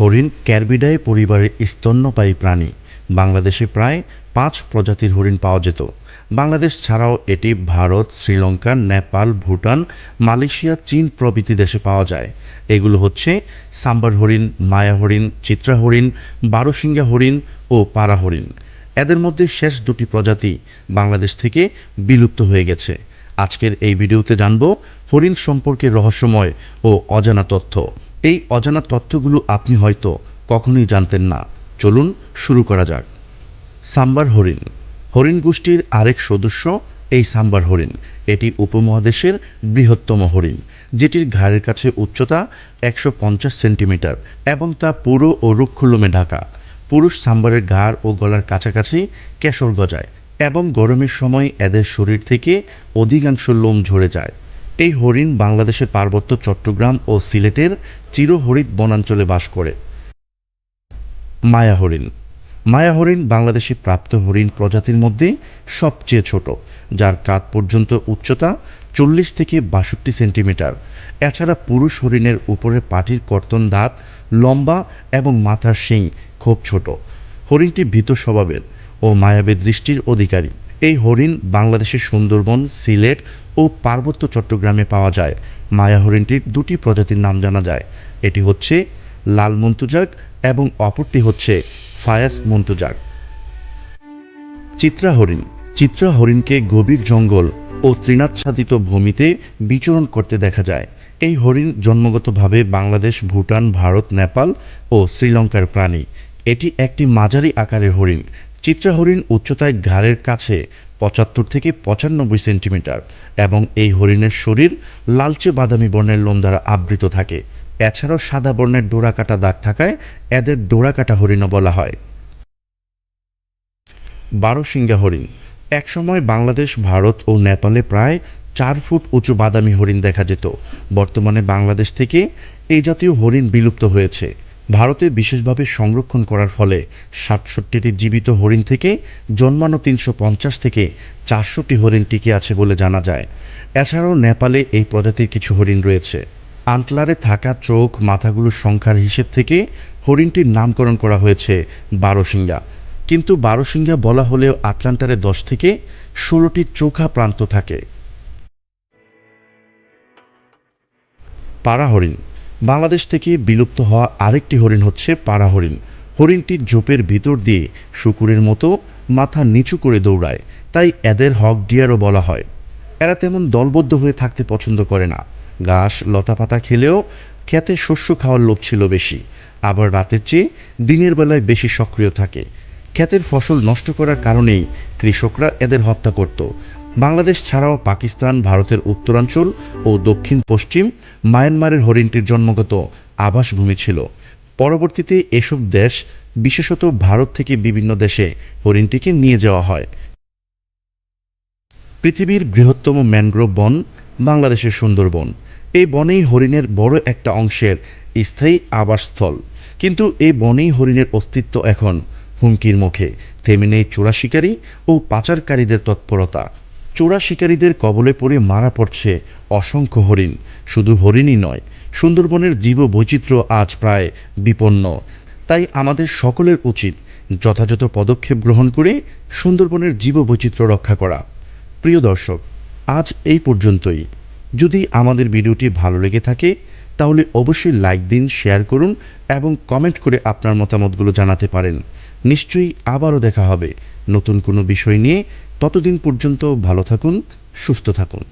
হরিণ ক্যারবিডাই পরিবারের স্তন্যপায়ী প্রাণী। বাংলাদেশে প্রায় পাঁচ প্রজাতির হরিণ পাওয়া যেত। বাংলাদেশ ছাড়াও এটি ভারত, শ্রীলঙ্কা, নেপাল, ভুটান, মালয়েশিয়া, চীন প্রভৃতি দেশে পাওয়া যায়। এগুলো হচ্ছে সাম্বার হরিণ, মায়া হরিণ, চিত্রা হরিণ, বারোশিঙ্গা হরিণ ও পাড়া হরিণ। এদের মধ্যে শেষ দুটি প্রজাতি বাংলাদেশ থেকে বিলুপ্ত হয়ে গেছে। আজকের এই ভিডিওতে জানব হরিণ সম্পর্কে রহস্যময় ও অজানা তথ্য। এই অজানা তথ্যগুলো আপনি হয়তো কখনোই জানতেন না। চলুন শুরু করা যাক। সাম্বার হরিণ। হরিণ গোষ্ঠীর আরেক সদস্য এই সাম্বার হরিণ। এটি উপমহাদেশের বৃহত্তম হরিণ, যেটির ঘাড়ের কাছে উচ্চতা একশো পঞ্চাশ সেন্টিমিটার এবং তা পুরো ও রুক্ষলোমে ঢাকা। পুরুষ সাম্বারের ঘাড় ও গলার কাছাকাছি কেশর গজায় এবং গরমের সময় এদের শরীর থেকে অধিকাংশ লোম ঝরে যায়। এই হরিণ বাংলাদেশের পার্বত্য চট্টগ্রাম ও সিলেটের চিরহরিত বনাঞ্চলে বাস করে। মায়া হরিণ। মায়া হরিণ বাংলাদেশে প্রাপ্ত হরিণ প্রজাতির মধ্যে সবচেয়ে ছোট, যার কাঁধ পর্যন্ত উচ্চতা চল্লিশ থেকে বাষট্টি সেন্টিমিটার। এছাড়া পুরুষ হরিণের উপরে পাটির কর্তন দাঁত, লম্বা এবং মাথার শিং খুব ছোট। হরিণটি ভীত স্বভাবের ও মায়াবী দৃষ্টির অধিকারী। এই হরিণ বাংলাদেশের সুন্দরবন, সিলেট ও পার্বত্য চট্টগ্রামে পাওয়া যায়। মায়া হরিণটির দুটি প্রজাতির নাম জানা যায়। এটি হচ্ছে লাল মন্তুজাক এবং অপরটি হচ্ছে ফায়াস মন্তুজাক। চিত্রা হরিণ। চিত্রা হরিণকে গভীর জঙ্গল ও তৃণাচ্ছাদিত ভূমিতে বিচরণ করতে দেখা যায়। এই হরিণ জন্মগতভাবে বাংলাদেশ, ভুটান, ভারত, নেপাল ও শ্রীলঙ্কার প্রাণী। এটি একটি মাঝারি আকারের হরিণ। চিত্রা হরিণ উচ্চতায় ঘাড়ের কাছে পঁচাত্তর থেকে পঁচানব্বই সেন্টিমিটার এবং এই হরিণের শরীর লালচে বাদামি বর্ণের লোম দ্বারা আবৃত থাকে। এছাড়াও সাদা বর্ণের ডোরাকাটা দাগ থাকায় এদের ডোরাকাটা হরিণও বলা হয়। বারোশিঙ্গা হরিণ। একসময় বাংলাদেশ, ভারত ও নেপালে প্রায় চার ফুট উঁচু বাদামি হরিণ দেখা যেত। বর্তমানে বাংলাদেশ থেকে এই জাতীয় হরিণ বিলুপ্ত হয়েছে। ভারতে বিশেষভাবে সংরক্ষণ করার ফলে সাতষট্টিটি জীবিত হরিণ থেকে জন্মানো তিনশো পঞ্চাশ থেকে চারশোটি হরিণ টিকে আছে বলে জানা যায়। এছাড়াও নেপালে এই প্রজাতির কিছু হরিণ রয়েছে। আন্টলারে থাকা চোখ, মাথাগুলোর সংখ্যার হিসেব থেকে হরিণটির নামকরণ করা হয়েছে বারোশিঙ্গা। কিন্তু বারোশিঙ্গা বলা হলেও আটলান্টারে দশ থেকে ষোলোটি চোখা প্রান্ত থাকে। পাড়া হরিণ বাংলাদেশ থেকে বিলুপ্ত হওয়া আরেকটি হরিণ হচ্ছে পাড়া হরিণ। হরিণটি ঝোপের ভিতর দিয়ে শুকুরের মতো মাথা নিচু করে দৌড়ায়, তাই এদের হক ডিয়ারও বলা হয়। এরা তেমন দলবদ্ধ হয়ে থাকতে পছন্দ করে না। ঘাস, লতাপাতা খেলেও খেতে শস্য খাওয়ার লোভ ছিল বেশি। আবার রাতের চেয়ে দিনের বেলায় বেশি সক্রিয় থাকে। ক্ষেতের ফসল নষ্ট করার কারণেই কৃষকরা এদের হত্যা করত। বাংলাদেশ ছাড়াও পাকিস্তান, ভারতের উত্তরাঞ্চল ও দক্ষিণ পশ্চিম মায়ানমারের হরিণটির জন্মগত আবাসভূমি ছিল। পরবর্তীতে এসব দেশ, বিশেষত ভারত থেকে বিভিন্ন দেশে হরিণটিকে নিয়ে যাওয়া হয়। পৃথিবীর বৃহত্তম ম্যানগ্রোভ বন বাংলাদেশের সুন্দরবন। এই বনেই হরিণের বড় একটা অংশের স্থায়ী আবাসস্থল। কিন্তু এই বনেই হরিণের অস্তিত্ব এখন হুমকির মুখে। থেমে নেই চোরা শিকারী ও পাচারকারীদের তৎপরতা। চোরা শিকারীদের কবলে পড়ে মারা পড়ছে অসংখ্য হরিণ। শুধু হরিণই নয়, সুন্দরবনের জীববৈচিত্র্য আজ প্রায় বিপন্ন। তাই আমাদের সকলের উচিত যথাযথ পদক্ষেপ গ্রহণ করে সুন্দরবনের জীববৈচিত্র্য রক্ষা করা। প্রিয় দর্শক, আজ এই পর্যন্তই। যদি আমাদের ভিডিওটি ভালো লেগে থাকে, তাহলে অবশ্যই লাইক দিন, শেয়ার করুন এবং কমেন্ট করে আপনার মতামতগুলো জানাতে পারেন। নিশ্চয়ই আবারও দেখা হবে নতুন কোনো বিষয় নিয়ে। ততদিন পর্যন্ত ভালো থাকুন, সুস্থ থাকুন।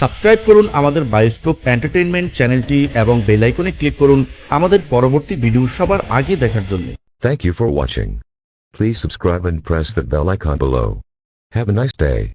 সাবস্ক্রাইব করুন আমাদের বায়োস্কোপ এন্টারটেইনমেন্ট চ্যানেলটি এবং বেল আইকনে ক্লিক করুন আমাদের পরবর্তী ভিডিও সবার আগে দেখার জন্য। Thank you for watching. Please subscribe and press the bell icon below. Have a nice day.